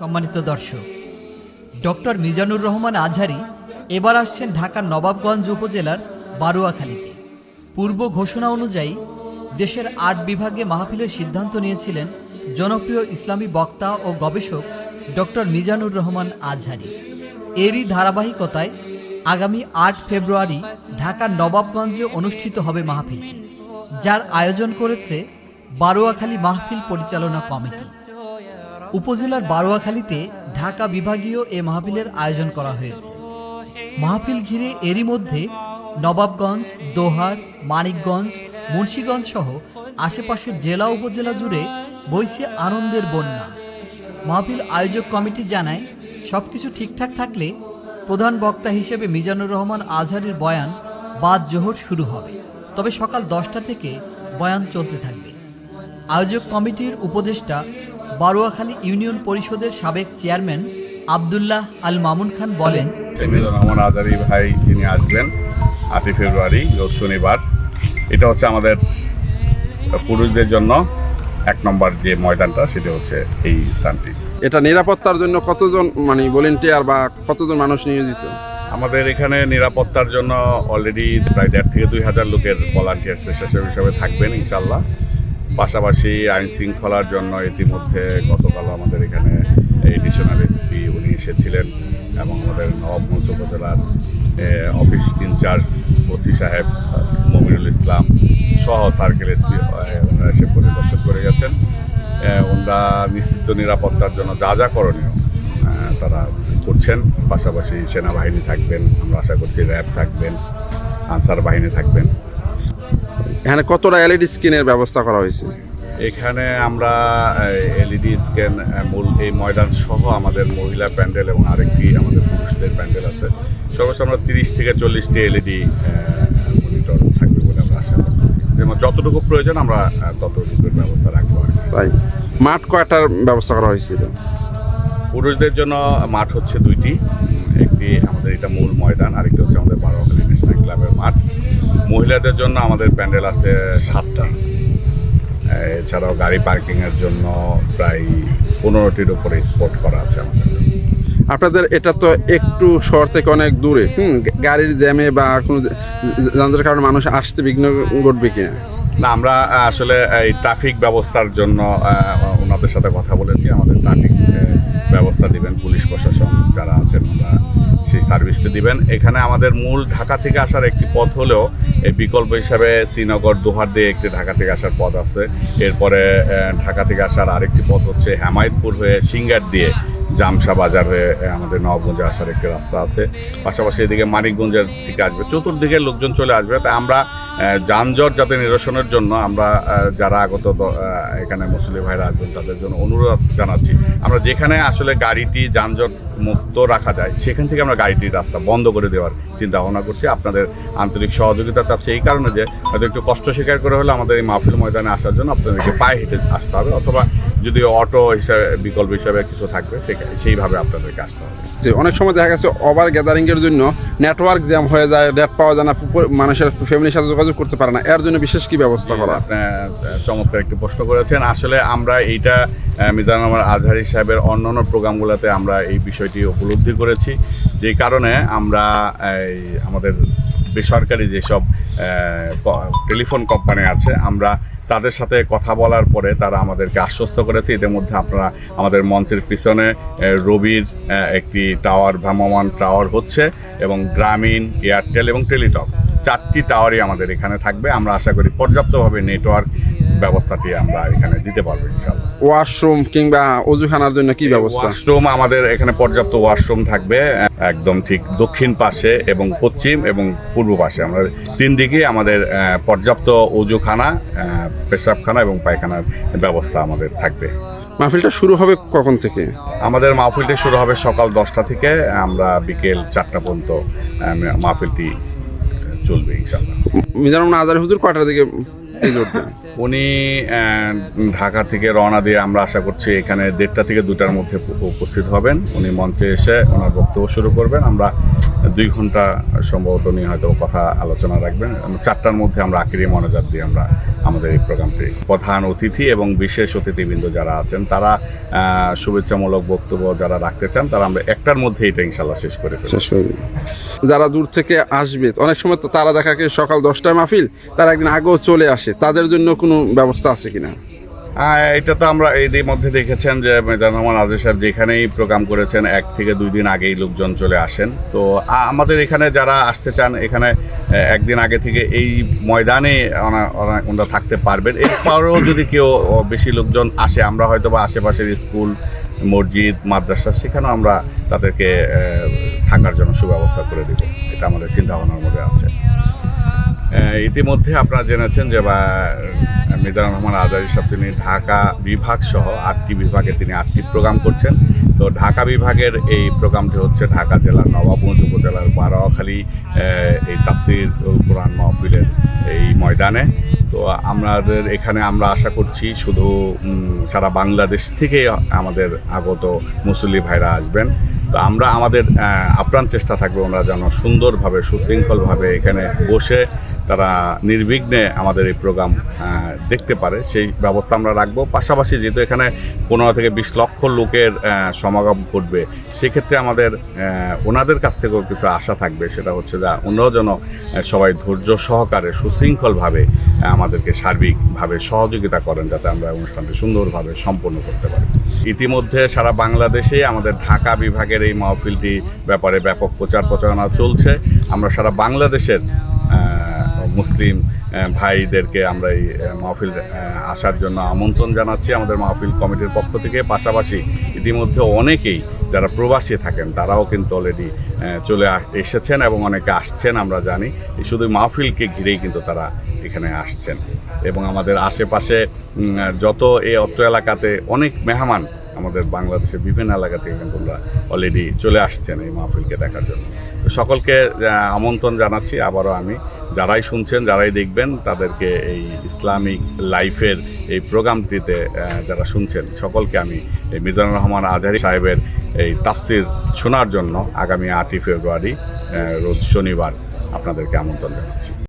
সম্মানিত দর্শক, ডক্টর মিজানুর রহমান আজহারি এবার আসছেন ঢাকার নবাবগঞ্জ উপজেলার বারুয়াখালীতে। পূর্ব ঘোষণা অনুযায়ী দেশের আট বিভাগে মাহফিলের সিদ্ধান্ত নিয়েছিলেন জনপ্রিয় ইসলামী বক্তা ও গবেষক ডক্টর মিজানুর রহমান আজহারি। এরই ধারাবাহিকতায় আগামী আট ফেব্রুয়ারি ঢাকার নবাবগঞ্জে অনুষ্ঠিত হবে মাহফিলটি, যার আয়োজন করেছে বারোয়াখালী মাহফিল পরিচালনা কমিটি। উপজেলার বারোয়াখালীতে ঢাকা বিভাগীয় এ মাহফিলের আয়োজন করা হয়েছে। মাহফিল ঘিরে এরই মধ্যে নবাবগঞ্জ, দোহার, মানিকগঞ্জ, মুন্সীগঞ্জ সহ আশেপাশের জেলা উপজেলা জুড়ে বইছে আনন্দের বন্যা। মাহফিল আয়োজক কমিটি জানায়, সবকিছু ঠিকঠাক থাকলে প্রধান বক্তা হিসেবে মিজানুর রহমান আজহারের বয়ান বাদ জোহর শুরু হবে। তবে সকাল দশটা থেকে বয়ান চলতে থাকবে। আয়োজক কমিটির উপদেষ্টা বারুয়াখালী ইউনিয়ন পরিষদের সাবেক চেয়ারম্যান আবদুল্লাহ আল মামুন খান বলেন রহমান আজারি ভাই তিনি আসবেন আটই ফেব্রুয়ারি রোজ শনিবার। এটা হচ্ছে আমাদের পুরুষদের জন্য এক নম্বর যে ময়দানটা সেটা হচ্ছে এই স্থানটি। এটা নিরাপত্তার জন্য কতজন মানে ভলেন্টিয়ার বা কতজন মানুষ নিয়োজিত? আমাদের এখানে নিরাপত্তার জন্য অলরেডি প্রায় দেড় থেকে দুই হাজার লোকের ভলান্টিয়ার স্বেচ্ছাসেবক হিসাবে থাকবেন ইনশাল্লাহ পাশাপাশি আইন শৃঙ্খলার জন্য ইতিমধ্যে গতকাল আমাদের এখানে এডিশনাল এসপি উনি এসেছিলেন এবং আমাদের নবাবগঞ্জ উপজেলার অফিস ইনচার্জ ওসি সাহেব মমিনুল ইসলাম সহ সার্কেল এসপি ওনারা এসে পরিদর্শন করে গেছেন। ওনারা নিশ্চিত নিরাপত্তার জন্য যা যা করণীয় তারা করছেন। পাশাপাশি সেনাবাহিনী থাকবেন, আমরা আশা করছি র্যাব থাকবেন, আনসার বাহিনী থাকবেন। এখানে কতটা এলইডি স্ক্রিনের ব্যবস্থা করা হয়েছে? এখানে আমরা এলইডি স্ক্যান মূল এই ময়দান সহ আমাদের মহিলা প্যান্ডেল এবং আরেকটি আমাদের পুরুষদের প্যান্ডেল আছে। সর্বোচ্চ আমরা তিরিশ থেকে চল্লিশটি এলইডি মনিটর থাকবে বলে আমরা আশা করছি যেমন যতটুকু প্রয়োজন আমরা ততটুকুর ব্যবস্থা রাখব তাই। মাঠ কয়টার ব্যবস্থা করা হয়েছিল পুরুষদের জন্য মাঠ হচ্ছে দুইটি। একটি আমাদের এটা মূল ময়দান, আরেকটি হচ্ছে আমাদের বারোখালী ন্যাশনাল ক্লাবের মাঠ। মহিলাদের জন্য আমাদের প্যান্ডেল আছে সাতটা। এছাড়াও গাড়ি পার্কিংয়ের জন্য প্রায় পনেরোটির উপরে স্পট করা আছে আমাদের। আপনাদের এটা তো একটু শহর থেকে অনেক দূরে। হুম গাড়ির জ্যামে বা কোনো যানজটের কারণে মানুষ আসতে বিঘ্ন ঘটবে কিনা? না, আমরা আসলে এই ট্রাফিক ব্যবস্থার জন্য ওনাদের সাথে কথা বলেছি, আমাদের ট্রাফিক ব্যবস্থা দিবেন, পুলিশ প্রশাসন যারা আছেন, ওরা সেই সার্ভিসটি দিবেন। এখানে আমাদের মূল ঢাকা থেকে আসার একটি পথ হলেও, এই বিকল্প হিসাবে শ্রীনগর, দোহার দিয়ে একটি ঢাকা থেকে আসার পথ আছে। এরপরে ঢাকা থেকে আসার আরেকটি পথ হচ্ছে হেমায়তপুর হয়ে সিঙ্গার দিয়ে জামসা বাজার হয়ে আমাদের নবগঞ্জে আসার একটি রাস্তা আছে। পাশাপাশি এদিকে মানিকগঞ্জের থেকে আসবে। চতুর্দিকে লোকজন চলে আসবে। তাই আমরা যানজট যাতে নিরসনের জন্য আমরা যারা আগত এখানে মুসলিম ভাইরা আসবেন তাদের জন্য অনুরোধ জানাচ্ছি। আমরা যেখানে আসলে গাড়িটি যানজট মুক্ত রাখা যায়, সেখান থেকে আমরা গাড়িটির রাস্তা বন্ধ করে দেওয়ার চিন্তা ভাবনা করছি। আপনাদের আন্তরিক সহযোগিতা চাচ্ছে এই কারণে যে, হয়তো একটু কষ্ট স্বীকার করে হলে আমাদের এই মাহফিল ময়দানে আসার জন্য আপনাদেরকে পায়ে হেঁটে আসতে হবে, অথবা যদি অটো হিসাবে, বিকল্প হিসাবে কিছু থাকবে সেইভাবে আপনাদেরকে আসতে হবে। যে অনেক সময় দেখা গেছে ওভার গ্যাদারিংয়ের জন্য নেটওয়ার্ক জ্যাম হয়ে যায় ডেট পাওয়া যায় না মানুষের ফ্যামিলির সাথে যোগাযোগ করতে পারে না। এর জন্য বিশেষ কি ব্যবস্থা করা? চমৎকার একটি প্রশ্ন করেছেন। আসলে আমরা এইটা মিজানুর রহমান আজহারি সাহেবের অন্যান্য প্রোগ্রামগুলোতে আমরা এই বিষয়টি উপলব্ধি করেছি। যে কারণে আমরা আমাদের বেসরকারি যেসব টেলিফোন কোম্পানি আছে, আমরা তাদের সাথে কথা বলার পরে তারা আমাদেরকে আশ্বস্ত করেছে। এদের মধ্যে আপনারা আমাদের মঞ্চের পিছনে রবির একটি টাওয়ার ভ্রাম্যমান টাওয়ার হচ্ছে এবং গ্রামীণ, এয়ারটেল এবং টেলিটক। চারটি টাওয়ারই আমাদের এখানে থাকবে। আমরা আশা করি পর্যাপ্তভাবে নেটওয়ার্ক ব্যবস্থাটি আমরা এখানে দিতে পারব ইনশাল্লাহ ওয়াশরুম কিংবা অজুখানার জন্য কি ব্যবস্থা? ওয়াশরুম আমাদের এখানে পর্যাপ্ত ওয়াশরুম থাকবে একদম ঠিক দক্ষিণ পাশে এবং পশ্চিম এবং পূর্ব পাশে। আমরা তিন দিকে আমাদের পর্যাপ্ত অজুখানা পেশাবখানা এবং পায়খানার ব্যবস্থা আমাদের থাকবে। মাহফিলটা শুরু হবে কখন থেকে? আমাদের মাহফিলটি শুরু হবে সকাল দশটা থেকে। আমরা বিকেল চারটা পর্যন্ত মাহফিলটি চলবে ইনশাল্লাহ মিজানুর আজারি হুজুর কটার দিকে এই উনি ঢাকা থেকে রওনা দিয়ে আমরা আশা করছি এখানে দেড়টা থেকে দুটার মধ্যে উপস্থিত হবেন। উনি মঞ্চে এসে ওনার বক্তব্য শুরু করবেন। আমরা দুই ঘণ্টা সম্ভবত উনি হয়তো কথা আলোচনা রাখবেন। চারটার মধ্যে আমরা আকিরি মনোজাত দিয়ে আমরা আমাদের এই প্রোগ্রামটি। প্রধান অতিথি এবং বিশেষ অতিথিবৃন্দ যারা আছেন, তারা শুভেচ্ছামূলক বক্তব্য যারা রাখতে চান, তারা আমরা একটার মধ্যে এটা ইনশাল্লাহ শেষ করে শেষ করে যারা দূর থেকে আসবে, অনেক সময় তো তারা দেখা সকাল দশটায় মাহফিল, তারা একদিন আগেও চলে আসে। তাদের জন্য কোনো ব্যবস্থা আছে কিনা? এটা তো আমরা এদের মধ্যে দেখেছেন যে মেজান রহমান আজের সাহেব যেখানেই প্রোগ্রাম করেছেন, এক থেকে দুই দিন আগেই লোকজন চলে আসেন। তো আমাদের এখানে যারা আসতে চান, এখানে একদিন আগে থেকে এই ময়দানে ওনা- ওনা- ওনারা থাকতে পারবেন। এরপরেও যদি কেউ বেশি লোকজন আসে, আমরা হয়তো বা আশেপাশের স্কুল, মসজিদ, মাদ্রাসা, সেখানেও আমরা তাদেরকে থাকার জন্য সুব্যবস্থা করে দেব। এটা আমাদের চিন্তা ভাবনার মধ্যে আছে। ইতিমধ্যে আপনারা জেনেছেন যে বা মিজানুর রহমান আজারি সাহেব তিনি ঢাকা বিভাগ সহ আটটি বিভাগে তিনি আটটি প্রোগ্রাম করছেন। তো ঢাকা বিভাগের এই প্রোগ্রামটি হচ্ছে ঢাকা জেলার নবাবগঞ্জ উপজেলার বারোয়াখালী আহ, এই তাফসির কোরআন মাহফিলের এই ময়দানে। তো আমাদের এখানে আমরা আশা করছি শুধু সারা বাংলাদেশ থেকে আমাদের আগত মুসল্লি ভাইরা আসবেন। তো আমরা আমাদের আপ্রাণ চেষ্টা থাকবে ওনারা যেন সুন্দরভাবে সুশৃঙ্খলভাবে এখানে বসে তারা নির্বিঘ্নে আমাদের এই প্রোগ্রাম দেখতে পারে। সেই ব্যবস্থা আমরা রাখব। পাশাপাশি যেহেতু এখানে পনেরো থেকে বিশ লক্ষ লোকের সমাগম ঘটবে, সেক্ষেত্রে আমাদের ওনাদের কাছ থেকেও কিছু আশা থাকবে। সেটা হচ্ছে যে ওনারাও যেন সবাই ধৈর্য সহকারে, সুশৃঙ্খলভাবে আমাদেরকে সার্বিকভাবে সহযোগিতা করেন যাতে আমরা অনুষ্ঠানটি সুন্দরভাবে সম্পন্ন করতে পারি। ইতিমধ্যে সারা বাংলাদেশে আমাদের ঢাকা বিভাগের এই মাহফিলটি ব্যাপারে ব্যাপক প্রচার প্রচারণা চলছে। আমরা সারা বাংলাদেশের মুসলিম ভাইদেরকে আমরা এই মাহফিল আসার জন্য আমন্ত্রণ জানাচ্ছি আমাদের মাহফিল কমিটির পক্ষ থেকে। পাশাপাশি ইতিমধ্যে অনেকেই যারা প্রবাসী থাকেন, তারাও কিন্তু অলরেডি চলে এসেছেন এবং অনেকে আসছেন, আমরা জানি। শুধু মাহফিলকে ঘিরেই কিন্তু তারা এখানে আসছেন। এবং আমাদের আশেপাশে যত এই অত্র এলাকাতে অনেক মেহমান আমাদের বাংলাদেশের বিভিন্ন এলাকা থেকে কিন্তু অলরেডি চলে আসছেন এই মাহফিলকে দেখার জন্য। সকলকে আমন্ত্রণ জানাচ্ছি। আবারও আমি যারাই শুনছেন, যারাই দেখবেন, তাদেরকে এই ইসলামিক লাইফের এই প্রোগ্রামটিতে যারা শুনছেন, সকলকে আমি এই মিজানুর রহমান আজহারি সাহেবের এই তাফসির শোনার জন্য আগামী আটই ফেব্রুয়ারি রোজ শনিবার আপনাদেরকে আমন্ত্রণ জানাচ্ছি।